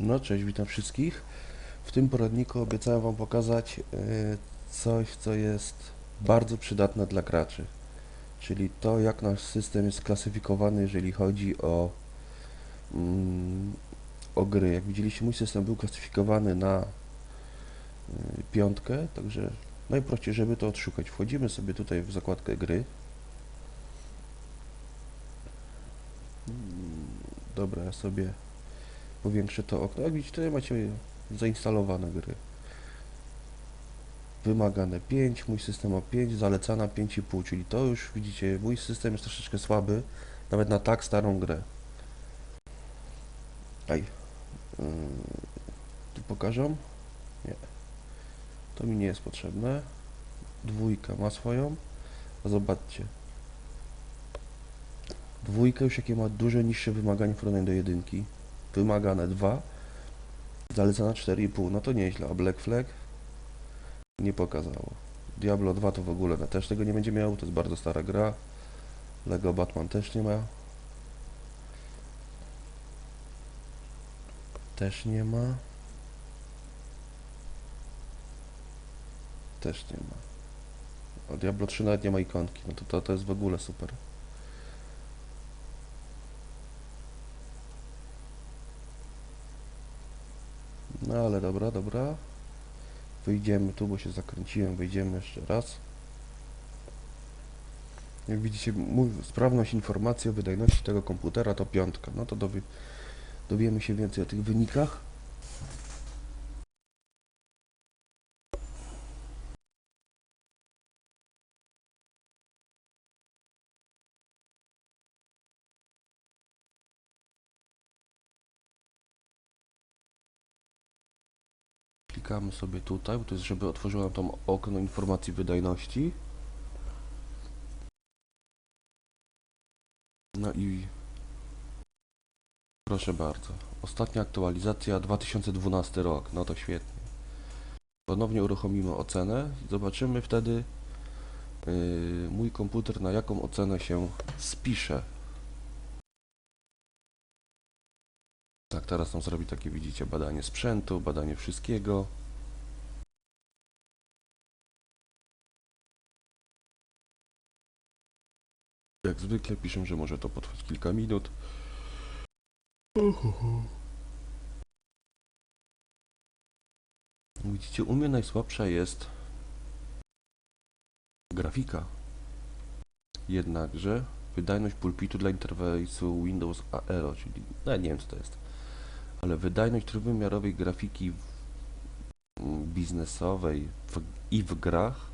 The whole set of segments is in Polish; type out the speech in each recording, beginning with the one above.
No cześć, witam wszystkich. W tym poradniku obiecałem Wam pokazać e, coś, co jest bardzo przydatne dla graczy. Czyli to, jak nasz system jest klasyfikowany, jeżeli chodzi o, mm, o gry. Jak widzieliście, mój system był klasyfikowany na y, piątkę, także najprościej, żeby to odszukać. Wchodzimy sobie tutaj w zakładkę gry. Mm, Dobra, ja sobie powiększę to okno. Jak widzicie, tutaj macie zainstalowane gry. Wymagane 5, mój system ma 5, zalecana 5,5, czyli to już widzicie, mój system jest troszeczkę słaby, nawet na tak starą grę. Aj. Yy, tu pokażę? Nie. To mi nie jest potrzebne. Dwójka ma swoją. A zobaczcie. Dwójka już jakie ma dużo niższe wymagania w porównaniu do jedynki wymagane 2, zalecana 4,5, no to nieźle, a Black Flag nie pokazało. Diablo 2 to w ogóle też tego nie będzie miał, to jest bardzo stara gra. Lego Batman też nie ma. Też nie ma. Też nie ma. A Diablo 3 nawet nie ma ikonki, no to, to, to jest w ogóle super. No ale dobra, dobra. Wyjdziemy tu, bo się zakręciłem. Wyjdziemy jeszcze raz. Jak widzicie, mój, sprawność informacji o wydajności tego komputera to piątka. No to dowie, dowiemy się więcej o tych wynikach. Klikamy sobie tutaj, bo to jest, żeby otworzyło nam to okno informacji wydajności. No i proszę bardzo. Ostatnia aktualizacja 2012 rok. No to świetnie. Ponownie uruchomimy ocenę i zobaczymy wtedy yy, mój komputer na jaką ocenę się spisze. Tak, teraz nam zrobi takie, widzicie, badanie sprzętu, badanie wszystkiego. Jak zwykle piszę, że może to potrwać kilka minut. Widzicie, u mnie najsłabsza jest grafika. Jednakże wydajność pulpitu dla interfejsu Windows Aero, czyli no, nie wiem co to jest, ale wydajność trójwymiarowej grafiki mm, biznesowej w, i w grach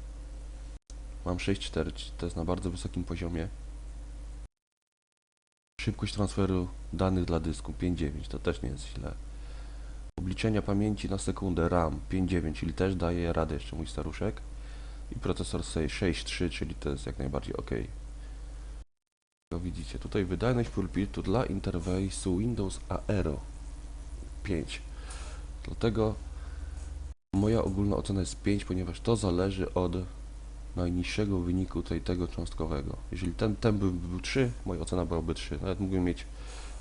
mam 6.4, czyli to jest na bardzo wysokim poziomie. Szybkość transferu danych dla dysku 5.9, to też nie jest źle. Obliczenia pamięci na sekundę RAM 5.9, czyli też daje radę jeszcze mój staruszek. I procesor 6.3, czyli to jest jak najbardziej ok. Jak widzicie, tutaj wydajność pulpitu dla interfejsu Windows Aero 5. Dlatego moja ogólna ocena jest 5, ponieważ to zależy od najniższego wyniku tutaj tego cząstkowego. Jeżeli ten, ten by był 3, moja ocena byłaby 3. Nawet mógłbym mieć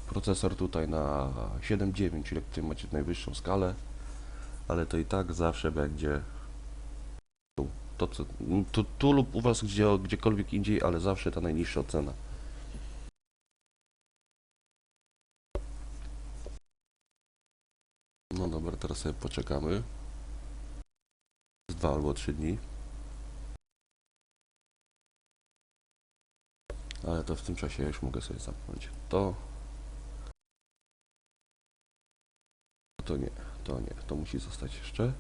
procesor tutaj na 7.9, czyli jak tutaj macie najwyższą skalę, ale to i tak zawsze będzie tu, to, co, tu, tu lub u Was gdzie, gdziekolwiek indziej, ale zawsze ta najniższa ocena. No dobra, teraz sobie poczekamy. Z dwa albo trzy dni. Ale to w tym czasie już mogę sobie zamknąć. To. To nie, to nie, to musi zostać jeszcze.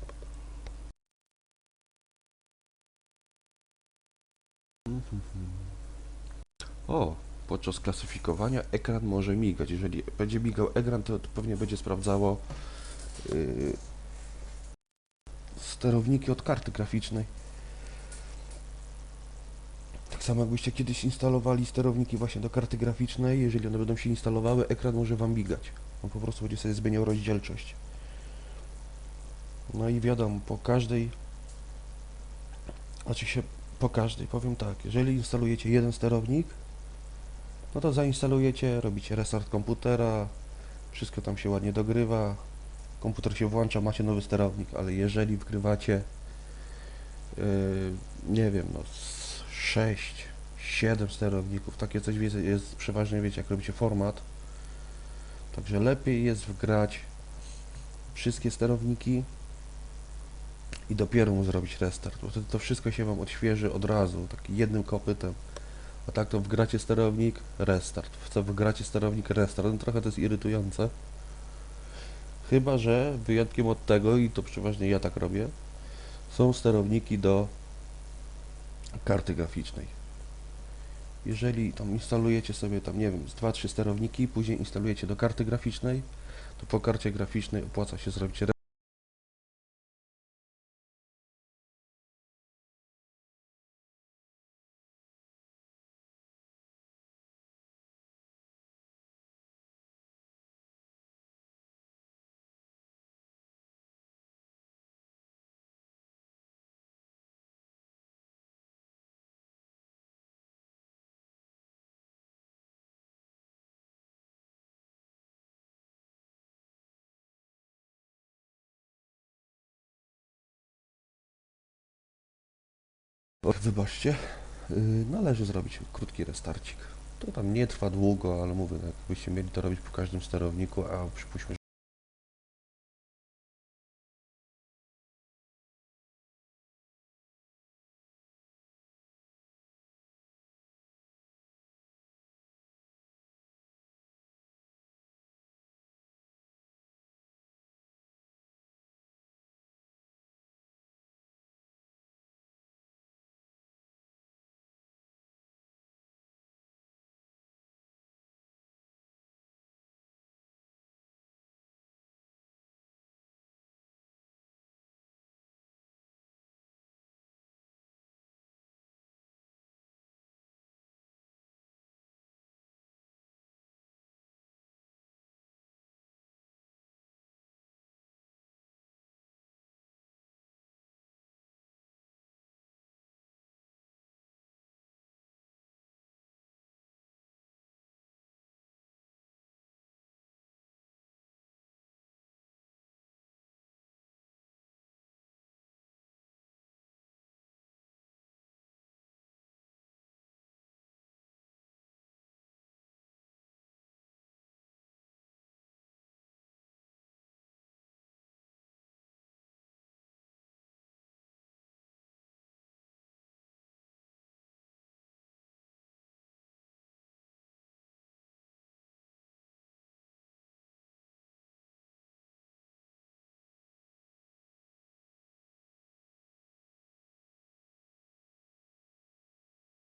O, podczas klasyfikowania ekran może migać. Jeżeli będzie migał ekran, to, to pewnie będzie sprawdzało yy, sterowniki od karty graficznej. Samo jakbyście kiedyś instalowali sterowniki właśnie do karty graficznej, jeżeli one będą się instalowały, ekran może Wam migać. On po prostu będzie sobie zmieniał rozdzielczość. No i wiadomo, po każdej, znaczy się po każdej, powiem tak, jeżeli instalujecie jeden sterownik, no to zainstalujecie, robicie restart komputera, wszystko tam się ładnie dogrywa, komputer się włącza, macie nowy sterownik, ale jeżeli wgrywacie, yy, nie wiem, no 6, 7 sterowników, takie coś wie- jest przeważnie, wiecie, jak robicie format, także lepiej jest wgrać wszystkie sterowniki i dopiero mu zrobić restart, bo wtedy to wszystko się Wam odświeży od razu, takim jednym kopytem. A tak to wgracie sterownik, restart. W co wgracie sterownik, restart. No trochę to jest irytujące. Chyba, że wyjątkiem od tego, i to przeważnie ja tak robię, są sterowniki do karty graficznej. Jeżeli tam instalujecie sobie tam, nie wiem, z 2-3 sterowniki, później instalujecie do karty graficznej, to po karcie graficznej opłaca się zrobić Wybaczcie, yy, należy zrobić krótki restarcik. To tam nie trwa długo, ale mówię, jakbyście mieli to robić po każdym sterowniku, a przypuśćmy,